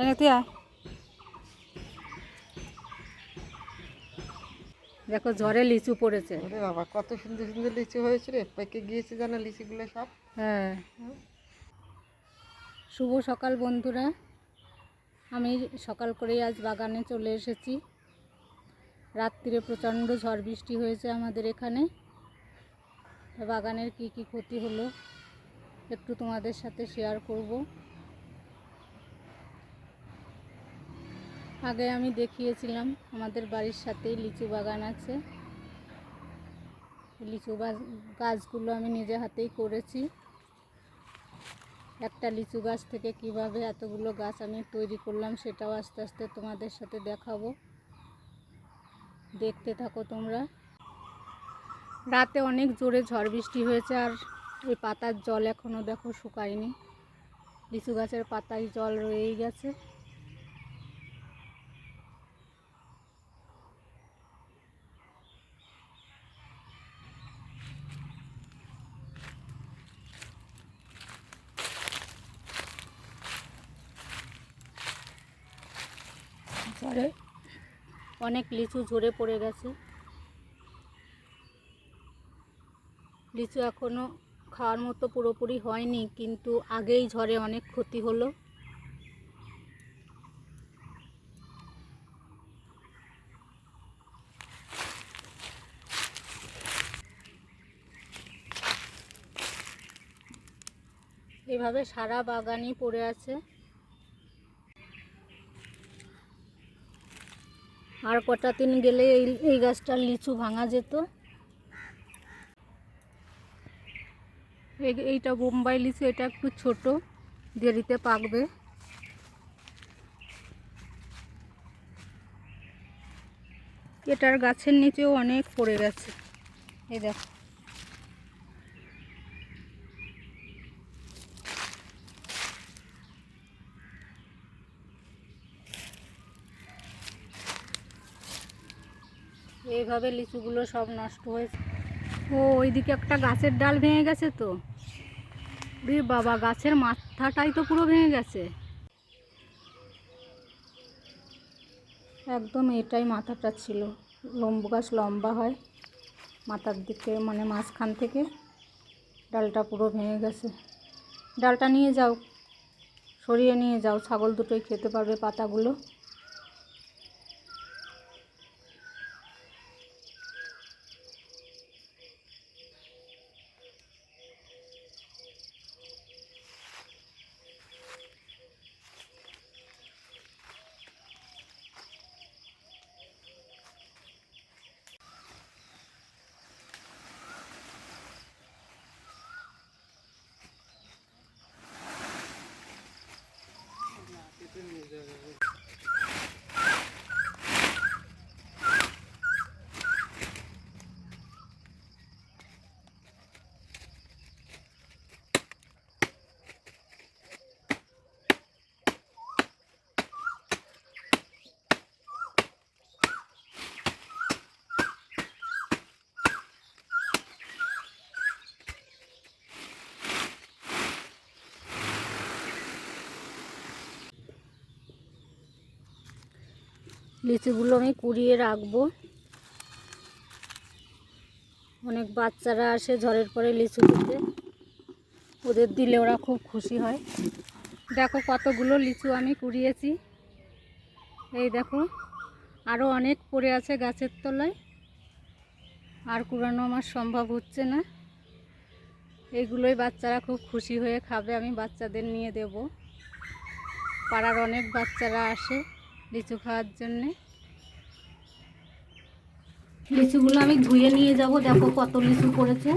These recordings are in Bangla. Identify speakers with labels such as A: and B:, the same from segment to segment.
A: এনে তুই আয়। দেখো ঝড়ে লিচু পড়েছে।
B: ওরে বাবা কত সুন্দর সুন্দর লিচু হয়েছে রে। পেকে গিয়েছে জানো লিচুগুলো সব?
A: হ্যাঁ। শুভ সকাল বন্ধুরা। আমি সকাল করেই আজ বাগানে চলে এসেছি। রাত্রিরে প্রচণ্ড ঝড় বৃষ্টি হয়েছে আমাদের এখানে। বাগানের কি কি ক্ষতি হলো একটু তোমাদের সাথে শেয়ার করব। আগে আমি দেখিয়েছিলাম, আমাদের বাড়ির সাথেই লিচু বাগান আছে। লিচু গাছগুলো আমি নিজে হাতেই করেছি। একটা লিচু গাছ থেকে কীভাবে এতগুলো গাছ আমি তৈরি করলাম সেটাও আস্তে আস্তে তোমাদের সাথে দেখাবো। দেখতে থাকো তোমরা। রাতে অনেক জোরে ঝড় বৃষ্টি হয়েছে আর এই পাতার জল এখনও দেখো শুকায়নি। লিচু গাছের পাতায় জল রয়েই গেছে। ঝড়ে অনেক লিচু ঝরে পড়ে গেছে। লিচু এখনও খাওয়ার মতো পুরোপুরি হয়নি, কিন্তু আগেই ঝড়ে অনেক ক্ষতি হলো। এভাবে সারা বাগানই পড়ে আছে। আর কটা দিন গেলে এই এই গাছটার লিচু ভাঙা যেত। এই- এইটা বোম্বাই লিচু, এটা একটু ছোট, দেরিতে পাকবে। এটার গাছের নিচেও অনেক পড়ে গেছে। এই দেখো। এইভাবে লিচুগুলো সব নষ্ট হয়েছে। ও, ওইদিকে একটা গাছের ডাল ভেঙে গেছে তো। রে বাবা, গাছের মাথাটাই তো পুরো ভেঙে গেছে। একদম এটাই মাথাটা ছিল। লম্বু গাছ লম্বা হয়। মাথার দিকে মানে মাঝখান থেকে ডালটা পুরো ভেঙে গেছে। ডালটা নিয়ে যাও। সরিয়ে নিয়ে যাও। ছাগল দুটোই খেতে পারবে পাতাগুলো। লিচুগুলো আমি কুড়িয়ে রাখব। অনেক বাচ্চারা আসে ঝড়ের পরে লিচু দিতে। ওদের দিলে ওরা খুব খুশি হয়। দেখো কতগুলো লিচু আমি কুড়িয়েছি। এই দেখো আরও অনেক পড়ে আছে গাছের তলায়। আর কুড়ানো আমার সম্ভব হচ্ছে না। এইগুলোই বাচ্চারা খুব খুশি হয়ে খাবে, আমি বাচ্চাদের নিয়ে দেব। পাড়ার অনেক বাচ্চারা আসে। লিচু খাওয়ার জন্যে। লিচুগুলো আমি ধুয়ে নিয়ে যাব। দেখো কত লিচু পড়েছে।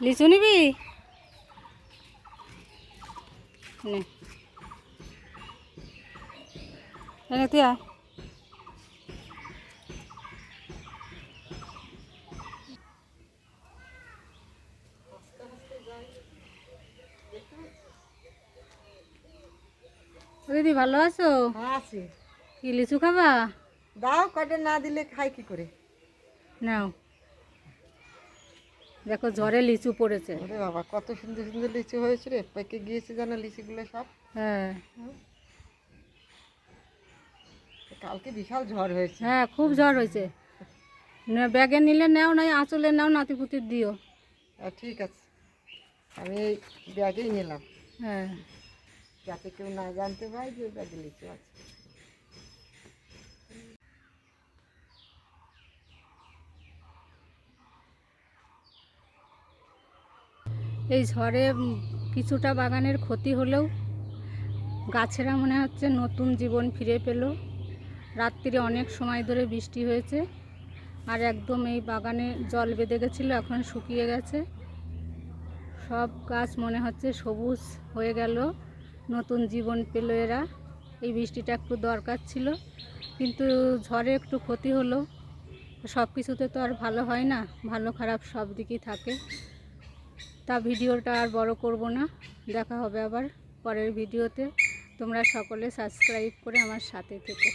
A: লিচু নিবি? তুই আয়। দিদি ভালো আছো?
B: হ্যাঁ আছি।
A: কি লিচু খাবা?
B: দাও কটা না দিলে খাই কি করে?
A: নাও। দেখো ঝড়ে লিচু পড়েছে।
B: ওরে বাবা কত সুন্দর সুন্দর লিচু হয়েছে রে পেকে গিয়েছে জানো লিচিগুলো সব।
A: হ্যাঁ।
B: কালকে বিশাল ঝড় হয়েছে।
A: হ্যাঁ খুব ঝড় হয়েছে। না ব্যাগে নিলে নাও নাই আঁচলে নাও নাতিপুতির দিও।
B: ঠিক আছে। আমি এই ব্যাগেই নিলাম।
A: হ্যাঁ।
B: যাতে কেউ না জানতে পারে যে ব্যাগে লিচু আছে।
A: এই ঝড়ে কিছুটা বাগানের ক্ষতি হলেও গাছেরা মনে হচ্ছে নতুন জীবন ফিরে পেল। রাত্রিরে অনেক সময় ধরে বৃষ্টি হয়েছে আর একদম এই বাগানে জল বেঁধে গেছিল, এখন শুকিয়ে গেছে। সব গাছ মনে হচ্ছে সবুজ হয়ে গেল, নতুন জীবন পেল এরা। এই বৃষ্টিটা একটু দরকার ছিল, কিন্তু ঝড়ে একটু ক্ষতি হলো। সব কিছুতে তো আর ভালো হয় না, ভালো খারাপ সব দিকই থাকে। তা ভিডিওটা আর বড় করব না। দেখা হবে আবার পরের ভিডিওতে। তোমরা সকলে সাবস্ক্রাইব করে আমার সাথে থেকো।